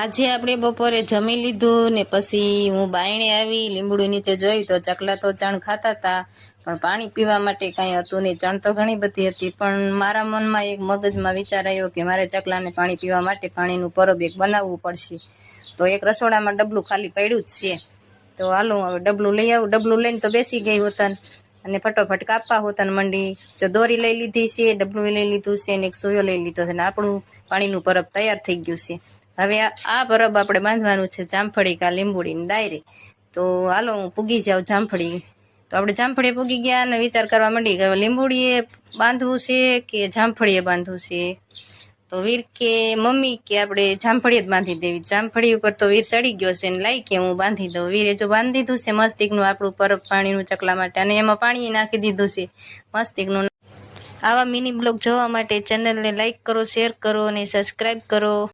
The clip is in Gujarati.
આજે આપણે બપોરે જમી લીધું ને પછી હું બાયણે આવી લીંબડું નીચે જોયું તો ચકલા તો ચણ ખાતા હતા, પણ પાણી પીવા માટે કાંઈ હતું નહીં. ચણ તો ઘણી બધી હતી, પણ મારા મનમાં એક મગજમાં વિચાર આવ્યો કે મારે ચકલાને પાણી પીવા માટે પાણીનું પરબ એક બનાવવું પડશે. તો એક રસોડામાં ડબલું ખાલી પડ્યું જ છે. તો હાલો હવે ડબલું લઈ આવું. ડબલું લઈને તો બેસી ગઈ હોતન અને ફટોફટ કાપવા હોતન મંડી. જો દોરી લઈ લીધી છે, ડબલું લઈ લીધું છે અને એક સોયો લઈ લીધો છે અને આપણું પાણીનું પરબ તૈયાર થઈ ગયું છે. હવે આ પરબ આપણે બાંધવાનું છે જામફળી કા લીંબુડીની ડાયરી. તો હાલો હું પૂગી જાઉં જામફળી. તો આપણે જામફળીએ પૂગી ગયા અને વિચાર કરવા માંડી કે લીંબુડીએ બાંધવું છે કે જામફળીએ બાંધવું છે? તો વીર કે મમ્મી કે આપણે જામફળી જ બાંધી દેવી. જામફળી ઉપર તો વીર ચડી ગયો છે ને લાઈ કે હું બાંધી દઉં. વીરે જો બાંધી દીધું છે મસ્તિકનું આપણું પરબ પાણીનું ચકલા માટે અને એમાં પાણી નાખી દીધું છે મસ્તિકનું. આવા મિની બ્લોગ જોવા માટે ચેનલને લાઇક કરો શેર કરો અને સબસ્ક્રાઈબ કરો.